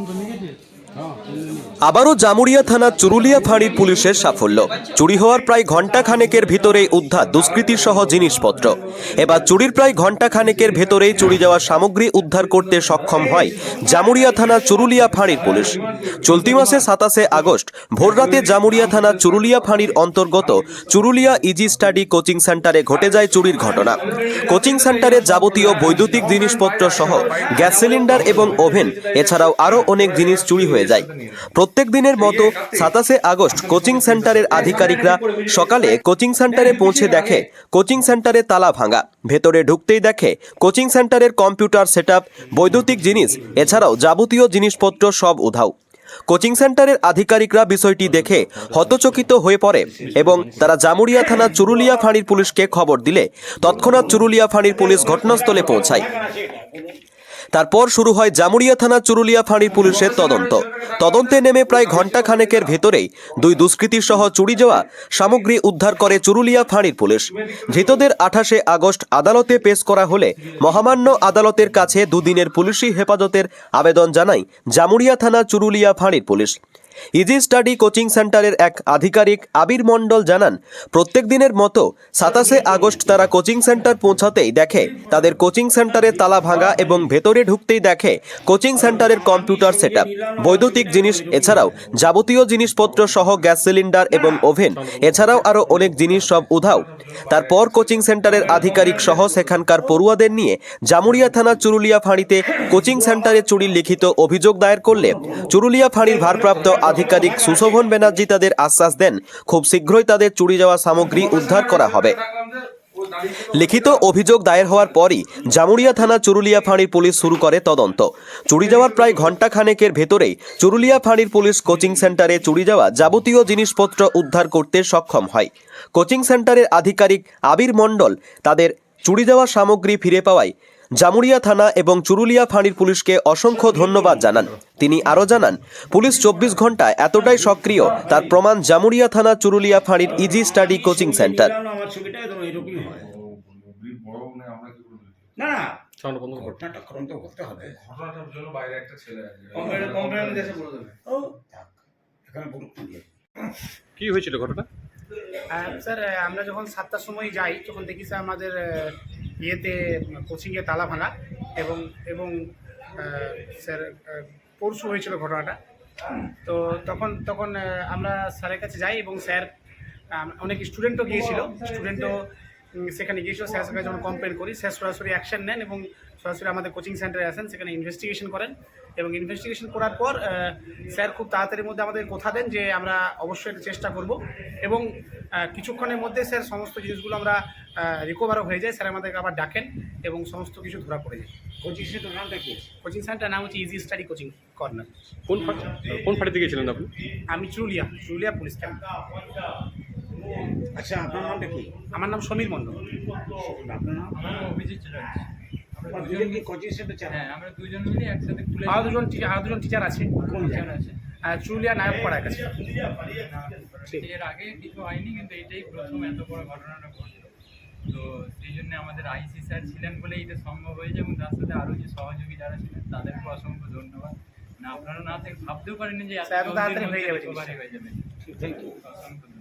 我们怎么解决？আবারও জামুরিয়া থানা চুরুলিয়া ফাঁড়ির পুলিশের সাফল্য। চুরি হওয়ার প্রায় ঘণ্টা খানেকের ভিতরেই উদ্ধার দুষ্কৃতী সহ জিনিসপত্র। এবার চুরির প্রায় ঘণ্টা খানেকের ভেতরেই চুরি যাওয়া সামগ্রী উদ্ধার করতে সক্ষম হয় জামুরিয়া থানা চুরুলিয়া ফাঁড়ির পুলিশ। চলতি মাসে সাতাশে আগস্ট, ভোররাতে জামুরিয়া থানা চুরুলিয়া ফাঁড়ির অন্তর্গত চুরুলিয়া ইজি স্টাডি কোচিং সেন্টারে ঘটে যায় চুরির ঘটনা। কোচিং সেন্টারে যাবতীয় বৈদ্যুতিক জিনিসপত্র সহ গ্যাস সিলিন্ডার এবং ওভেন, এছাড়াও আরও অনেক জিনিস চুরি হয়ে যায়। প্রত্যেক দিনের মতো সাতাশে আগস্ট কোচিং সেন্টারের আধিকারিকরা সকালে কোচিং সেন্টারে পৌঁছে দেখে, কোচিং সেন্টারে তালা ভাঙা। ভেতরে ঢুকতেই দেখে, কোচিং সেন্টারের কম্পিউটার সেটআপ, বৈদ্যুতিক জিনিস, এছাড়াও যাবতীয় জিনিসপত্র সব উধাও। কোচিং সেন্টারের আধিকারিকরা বিষয়টি দেখে হতচকিত হয়ে পড়ে এবং তারা জামুরিয়া থানা চুরুলিয়া ফাঁড়ির পুলিশকে খবর দিলে, তৎক্ষণাৎ চুরুলিয়া ফাঁড়ির পুলিশ ঘটনাস্থলে পৌঁছায়। তারপর শুরু হয় জামুরিয়া থানা চুরুলিয়া ফাঁড়ির পুলিশের তদন্ত। তদন্তে নেমে প্রায় ঘণ্টা খানেকের ভেতরেই দুই দুষ্কৃতী সহ চুরি যাওয়া সামগ্রী উদ্ধার করে চুরুলিয়া ফাঁড়ির পুলিশ। ধৃতদের আঠাশে আগস্ট আদালতে পেশ করা হলে মহামান্য আদালতের কাছে দুদিনের পুলিশি হেফাজতের আবেদন জানায় জামুরিয়া থানা চুরুলিয়া ফাঁড়ির পুলিশ। ইজি স্টাডি কোচিং সেন্টারের এক আধিকারিক আবির মণ্ডল জানান, প্রত্যেক দিনের মতো সাতাশে আগস্ট তারা কোচিং সেন্টার পৌঁছাতেই দেখে, তাদের কোচিং সেন্টারে তালা ভাঙা এবং ভেতরে ঢুকতেই দেখে কোচিং সেন্টারের কম্পিউটার সেটআপ। বৈদ্যুতিক জিনিস, এছাড়াও যাবতীয় জিনিসপত্র সহ গ্যাস সিলিন্ডার এবং ওভেন, এছাড়াও আরও অনেক জিনিস সব উধাও। তারপর কোচিং সেন্টারের আধিকারিক সহ সেখানকার পড়ুয়াদের নিয়ে জামুরিয়া থানা চুরুলিয়া ফাঁড়িতে কোচিং সেন্টারে চুরির লিখিত অভিযোগ দায়ের করলে চুরুলিয়া ফাঁড়ির ভারপ্রাপ্ত আধিকারিক সুশোভন ব্যানার্জি তাদের আশ্বাস দেন, খুব শীঘ্রই তাদের চুরি যাওয়া সামগ্রী উদ্ধার করা হবে। লিখিত অভিযোগ দায়ের হওয়ার পরই জামুরিয়া থানা চুরুলিয়া ফাঁড়ির পুলিশ শুরু করে তদন্ত। চুরি যাওয়ার প্রায় ঘণ্টা খানেকের ভেতরেই চুরুলিয়া ফাঁড়ির পুলিশ কোচিং সেন্টারে চুরি যাওয়া যাবতীয় জিনিসপত্র উদ্ধার করতে সক্ষম হয়। কোচিং সেন্টারের আধিকারিক আবির মণ্ডল তাদের চুরি যাওয়া সামগ্রী ফিরে পাওয়ায় জামুরিয়া থানা এবং চুরুলিয়া ফাঁড়ির পুলিশকে অসংখ্য ধন্যবাদ জানান। তিনি আরও জানান পুলিশ চব্বিশ ঘন্টায় এতটাই সক্রিয় তার প্রমাণ জামুরিয়া থানা চুরুলিয়া ফাঁড়ির ইজি স্টাডি কোচিং সেন্টার। আমার ছবিটা ধরো এরকমই হয়। বড় মানে আমরা কি না হয়েছিল ঘটনা? স্যার আমরা যখন সাতটার সময় যাই তখন দেখি স্যার আমাদের ইয়েতে, কোচিংয়ে তালা ভাঙা এবং এবং স্যার পরশু হয়েছিল ঘটনাটা। তো তখন তখন আমরা স্যারের কাছে যাই এবং স্যার অনেক স্টুডেন্টও গিয়েছিল। স্টুডেন্টও সেখানে গিয়েছিল স্যার কাছে যখন কমপ্লেন করি স্যার সরাসরি অ্যাকশন নেন এবং সরাসরি আমাদের কোচিং সেন্টারে আসেন সেখানে ইনভেস্টিগেশন করেন এবং ইনভেস্টিগেশন করার পর স্যার খুব তাড়াতাড়ির মধ্যে আমাদের কথা দেন যে আমরা অবশ্যই এটা চেষ্টা করব এবং কিছুক্ষণের মধ্যে স্যার সমস্ত জিনিসগুলো আমরা রিকভারও হয়ে যায়। স্যার আমাদেরকে আবার ডাকেন এবং সমস্ত কিছু ধরা পড়ে যায়। কোচিং সেন্টার নামটা কি? কোচিং সেন্টার নাম হচ্ছে ইজি স্টাডি কোচিং কর্নার কোন কোন ফাঁড়িতে গিয়েছিলেন আপনি? আমি চুরুলিয়া চুরুলিয়া পুলিশ ক্যাম্প। আচ্ছা আপনার নামটা কি? আমার নাম সমীর মণ্ডল। আপনার নাম? অভিজিৎ দুজন কি কোচিং সেন্টার চালান হ্যাঁ আমরা দুজন মিলে একসাথে খুলে আরও দুজন টি- আরও দুজন টিচার আছে। কোন টিচার আছে। আহ, চুরুলিয়া নায়ক পাড়ার কাছে। এর আগে কিছু হয়নি কিন্তু এটাই প্রথম এত বড় ঘটনাটা ঘটলো। তো সেই জন্য আমাদের আইসি স্যার ছিলেন বলেই এটা সম্ভব হয়েছে এবং তার সাথে আরও যে সহযোগী যারা ছিলেন তাদেরকে অসংখ্য ধন্যবাদ। না আপনারা না থেকে ভাবতেও পারেনি যে এত তাড়াতাড়ি হয়ে যাবে হয়ে যাবে। অসংখ্য ধন্যবাদ।